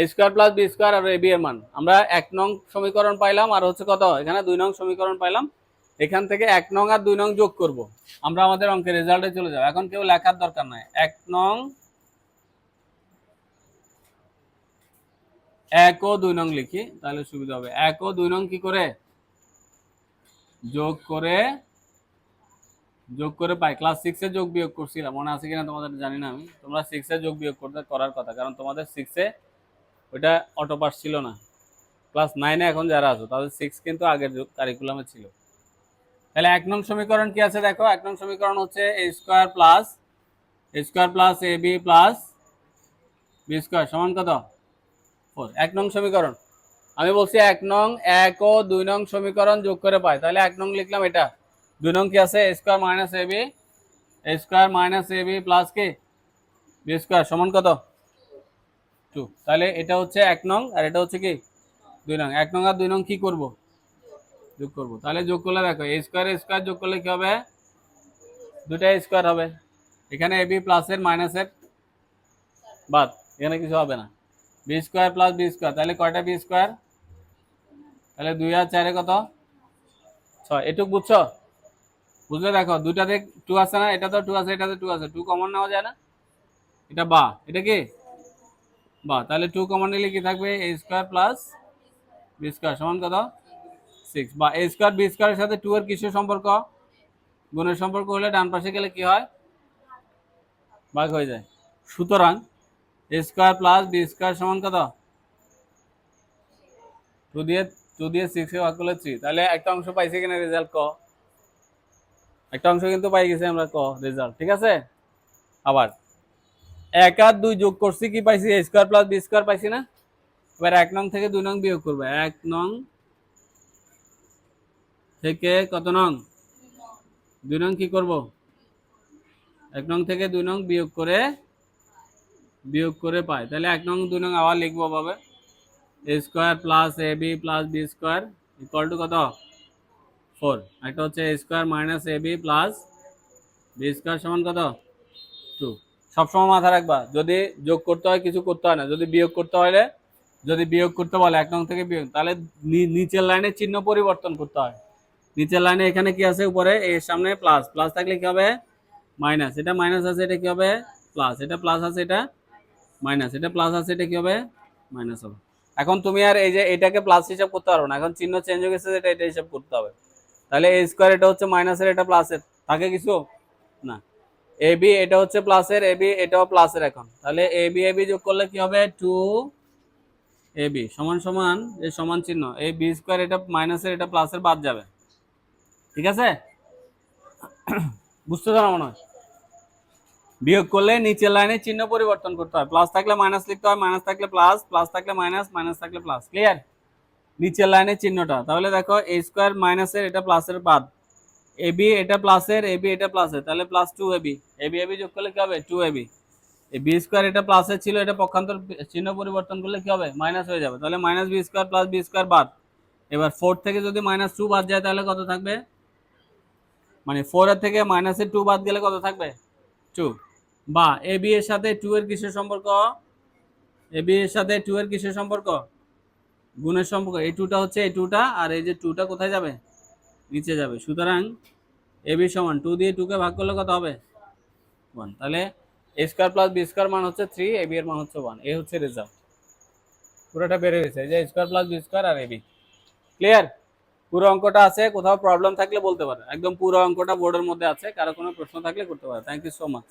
A square plus B square R A B এর মান। আমরা এক নং সমীকরণ পাইলাম আর হচ্ছে কত? এখানে দুই নং সমীকরণ পাইলাম। এখান থেকে এক নং আর দুই নং যোগ করব। আমরা আমাদের অঙ্কের রেজাল্টে চলে যাব। এখন কেউ লেখার দরকার নাই। এক নং, এক ও দুই নং লিখি, তাহলে সুবিধা হবে। এক ও দুই নং কি করে? যোগ করে যোগ করে পাই। ক্লাস সিক্সে যোগ বিয়োগ করছিলাম। মনে আছে কিনা তোমাদের? জানি না আমি। তোমরা সিক্সে যোগ বিয়োগ করতে করার কথা। কারণ তোমাদের সিক্সে ওইটা অটো পাস ছিল না। ক্লাস নাইনে এখন যারা আছো, তাদের সিক্স কিন্তু আগের কারিকুলামে ছিল। তাহলে এক নং সমীকরণ কি আছে দেখো? এক নং সমীকরণ হচ্ছে A square plus A square plus A B plus B square সমান কত? ফোর এক নং সমীকরণ। আমি বলছি এক নং, এক ও দুই নং সমীকরণ যোগ করে পাই। তাহলে এক নং লিখলাম এটা। দুই নং কি আছে? A square minus A B A square minus A B plus কি বি স্কোয়ার সমান কত? টু তাহলে এটা হচ্ছে এক নং, আর এটা হচ্ছে কি? দুই নং। এক নং আর দুই নং কি করব? যোগ করব। তাহলে যোগ করলে দেখো এ স্কোয়ার স্কোয়ার যোগ করলে কি হবে? দুটা স্কোয়ার হবে। এখানে এ বি প্লাসের মাইনাসের বাদ। এখানে কিছু হবে না। B square plus B square তাহলে কয়টা বি স্কোয়ার তাহলে দুই আর চারে কত? ছয়। এটুক বুঝছ? বুঝলে দেখো দুটাতে টু আছে না এটা তো টু আছে এটাতে টু আছে। টু কমন নেওয়া যায় না। এটা বা। এটা কি? বা, তাহলে টু কমন নিলে কি থাকবে A square plus B square সমান কত? সিক্স বা এ স্কোয়ার বি স্কোয়ারের সাথে টু এর কিসের সম্পর্ক? গুণের সম্পর্ক হলে ডান পাশে গেলে কি হয়? ভাগ হয়ে যায়। সুতরাং A square plus B square সমান কত? টু দিয়ে টু দিয়ে সিক্স ভাগ করলে থ্রি তাহলে একটা অংশ পাইছে কিনা রেজাল্ট ক? একটা অংশ কিন্তু পাই গেছি আমরা ক রেজাল্ট ঠিক আছে? আবার এক আর দুই যোগ করছি, কি পাইছি? A square plus B square পাইছি না? এবার এক নং থেকে দুই নং বিয়োগ করবে। এক নং থেকে কত নং? দুই নং কি করব? এক নং থেকে দুই নং বিয়োগ করে বিয়োগ করে পাই। তাহলে এক নং, দুই নং আবার লিখব পাবে A square plus A B plus B square equal to কত? ফোর একটা হচ্ছে A square minus A B plus B square সমান কত? টু সবসময় মাথা রাখবা, যদি যোগ করতে হয় কিছু করতে হয় না, যদি বিয়োগ করতে হলে, যদি বিয়োগ করতে বলে এক নং থেকে বিয়োগ, তাহলে নিচের লাইনে চিহ্ন পরিবর্তন করতে হয়। নিচের লাইনে এখানে কি আছে? উপরে এর সামনে প্লাস প্লাস থাকলে কি হবে? মাইনাস এটা মাইনাস আছে, এটা কি হবে? প্লাস এটা প্লাস আছে, এটা মাইনাস এটা প্লাস আছে, এটা কি হবে? মাইনাস হবে। এখন তুমি আর এই যে এটাকে প্লাস হিসাব করতে পারো না, এখন চিহ্ন চেঞ্জ হয়ে গেছে, এটা এটা হিসাব করতে হবে। তাহলে এ স্কোয়ার এটা হচ্ছে মাইনাসের এটা প্লাসের থাকে কিছু? না। এ বি এটা হচ্ছে প্লাসের এ বি এটাও প্লাসের এখন। তাহলে এ বি এ বি যোগ করলে কি হবে? টু এ বি সমান সমান, এই সমান চিহ্ন এই বি স্কোয়ার এটা মাইনাসের এটা প্লাসের বাদ যাবে। ঠিক আছে? বুঝতে পারো মনে হয়? বিয়োগ করলে নিচের লাইনে চিহ্ন পরিবর্তন করতে হয়। প্লাস থাকলে মাইনাস লিখতে হয় মাইনাস থাকলে প্লাস প্লাস থাকলে মাইনাস মাইনাস থাকলে প্লাস ক্লিয়ার নিচের লাইনে চিহ্নটা। তাহলে দেখো এ স্কোয়ার মাইনাসের এটা প্লাসের বাদ। এ বি এটা প্লাসের এ বি এটা প্লাসের তাহলে plus two A B A B A B যোগ করলে কি হবে? টু এ বি স্কোয়ার এটা প্লাসের ছিল, এটা পক্ষান্তর চিহ্ন পরিবর্তন করলে কি হবে? মাইনাস হয়ে যাবে। তাহলে minus B square plus B square বাদ। এবার ফোর থেকে যদি মাইনাস টু বাদ যায়, তাহলে কত থাকবে? মানে ফোর থেকে মাইনাসের টু বাদ গেলে কত থাকবে? টু বা এ বি এর সাথে টু এর কিসের সম্পর্ক? এ এর সাথে টু এর কিসের সম্পর্ক? গুণের সম্পর্ক। এই টুটা হচ্ছে, এই টুটা আর এই যে টুটা কোথায় যাবে? নিচে যাবে। সুতরাং এ বি সমান টু দিয়ে টুকে ভাগ করলে কত হবে? ওয়ান তাহলে A square plus B square মান হচ্ছে থ্রি এ বি এর মান হচ্ছে ওয়ান এ হচ্ছে রেজাল্ট পুরোটা বেড়ে গেছে। যে স্কোয়ার প্লাস বি স্কোয়ার আর এ বি ক্লিয়ার পুরো অঙ্কটা আছে। কোথাও প্রবলেম থাকলে বলতে পারে। একদম পুরো অঙ্কটা বোর্ডের মধ্যে আছে। কারও কোনো প্রশ্ন থাকলে করতে পারে। Thank you so much